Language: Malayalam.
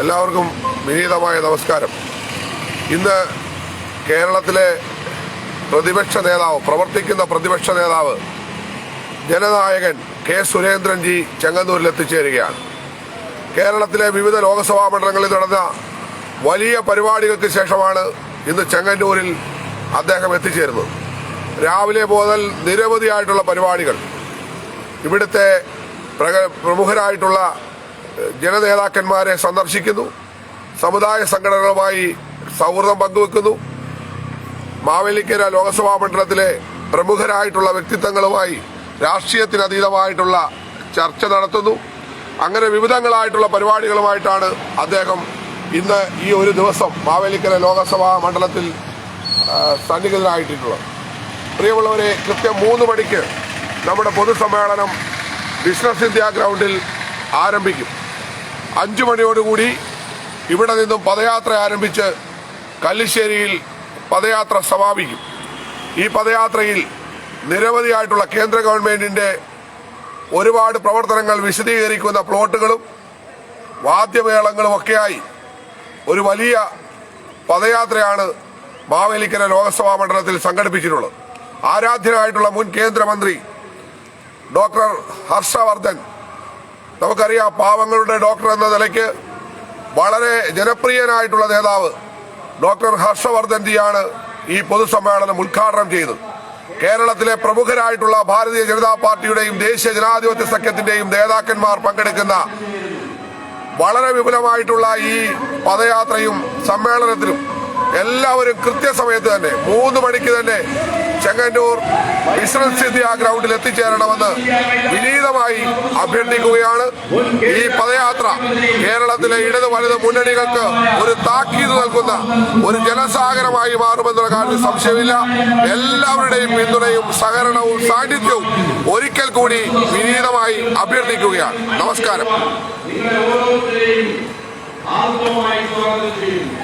എല്ലാവർക്കും വിനീതമായ നമസ്കാരം. ഇന്ന് കേരളത്തിലെ പ്രതിപക്ഷ നേതാവ് പ്രവർത്തിക്കുന്ന പ്രതിപക്ഷ നേതാവ് ജനനായകൻ കെ സുരേന്ദ്രൻജി ചെങ്ങന്നൂരിൽ എത്തിച്ചേരുകയാണ്. കേരളത്തിലെ വിവിധ ലോക്സഭാ മണ്ഡലങ്ങളിൽ നടന്ന വലിയ പരിപാടികൾക്ക് ശേഷമാണ് ഇന്ന് ചെങ്ങന്നൂരിൽ അദ്ദേഹം എത്തിച്ചേരുന്നത്. രാവിലെ മുതൽ നിരവധിയായിട്ടുള്ള പരിപാടികൾ. ഇവിടുത്തെ പ്രമുഖരായിട്ടുള്ള ജനനേതാക്കന്മാരെ സന്ദർശിക്കുന്നു. സമുദായ സംഘടനകളുമായി സൗഹൃദം പങ്കുവെക്കുന്നു. മാവേലിക്കര ലോക്സഭാ മണ്ഡലത്തിലെ പ്രമുഖരായിട്ടുള്ള വ്യക്തിത്വങ്ങളുമായി രാഷ്ട്രീയത്തിനതീതമായിട്ടുള്ള ചർച്ച നടത്തുന്നു. അങ്ങനെ വിവിധങ്ങളായിട്ടുള്ള പരിപാടികളുമായിട്ടാണ് അദ്ദേഹം ഇന്ന് ഈ ഒരു ദിവസം മാവേലിക്കര ലോക്സഭാ മണ്ഡലത്തിൽ സന്നിഹിതനായിട്ടുള്ളത് പ്രിയമുള്ളവരെ കൃത്യം മൂന്ന് മണിക്ക് നമ്മുടെ പൊതുസമ്മേളനം ബിസിനസ് ഇന്ത്യ ഗ്രൗണ്ടിൽ ആരംഭിക്കും. അഞ്ചു മണിയോടുകൂടി ഇവിടെ നിന്നും പദയാത്ര ആരംഭിച്ച് കല്ലിശ്ശേരിയിൽ പദയാത്ര സമാപിക്കും. ഈ പദയാത്രയിൽ നിരവധിയായിട്ടുള്ള കേന്ദ്ര ഗവൺമെന്റിന്റെ ഒരുപാട് പ്രവർത്തനങ്ങൾ വിശദീകരിക്കുന്ന പ്ലോട്ടുകളും വാദ്യമേളങ്ങളും ഒക്കെയായി ഒരു വലിയ പദയാത്രയാണ് മാവേലിക്കര ലോക്സഭാ മണ്ഡലത്തിൽ സംഘടിപ്പിച്ചിട്ടുള്ളത്. ആരാധ്യനായിട്ടുള്ള മുൻ കേന്ദ്രമന്ത്രി ഡോക്ടർ ഹർഷവർദ്ധൻ നമുക്കറിയാം പാവങ്ങളുടെ ഡോക്ടർ എന്ന നിലയ്ക്ക് വളരെ ജനപ്രിയനായിട്ടുള്ള നേതാവ് ഡോക്ടർ ഹർഷവർദ്ധൻജിയാണ് ഈ പൊതുസമ്മേളനം ഉദ്ഘാടനം ചെയ്തത്. കേരളത്തിലെ പ്രമുഖരായിട്ടുള്ള ഭാരതീയ ജനതാ പാർട്ടിയുടെയും ദേശീയ ജനാധിപത്യ സഖ്യത്തിന്റെയും നേതാക്കന്മാർ പങ്കെടുക്കുന്ന വളരെ വിപുലമായിട്ടുള്ള ഈ പദയാത്രയും സമ്മേളനത്തിലും എല്ലാവരും കൃത്യസമയത്ത് തന്നെ മൂന്ന് മണിക്ക് തന്നെ ചെങ്ങന്നൂർ ബിസിനസ് ആ ഗ്രൗണ്ടിൽ എത്തിച്ചേരണമെന്ന് വിനീതമായി അഭ്യർത്ഥിക്കുകയാണ്. ഈ പദയാത്ര കേരളത്തിലെ ഇടത് വലത് മുന്നണികൾക്ക് ഒരു താക്കീത് നൽകുന്ന ഒരു ജനസാഗരമായി മാറുമെന്നുള്ള കാര്യത്തിൽ സംശയമില്ല. എല്ലാവരുടെയും പിന്തുണയും സഹകരണവും സാന്നിധ്യവും ഒരിക്കൽ കൂടി വിനീതമായി അഭ്യർത്ഥിക്കുകയാണ്. നമസ്കാരം. ആത്മമായി സ്വാഗതം ചെയ്യുന്നു.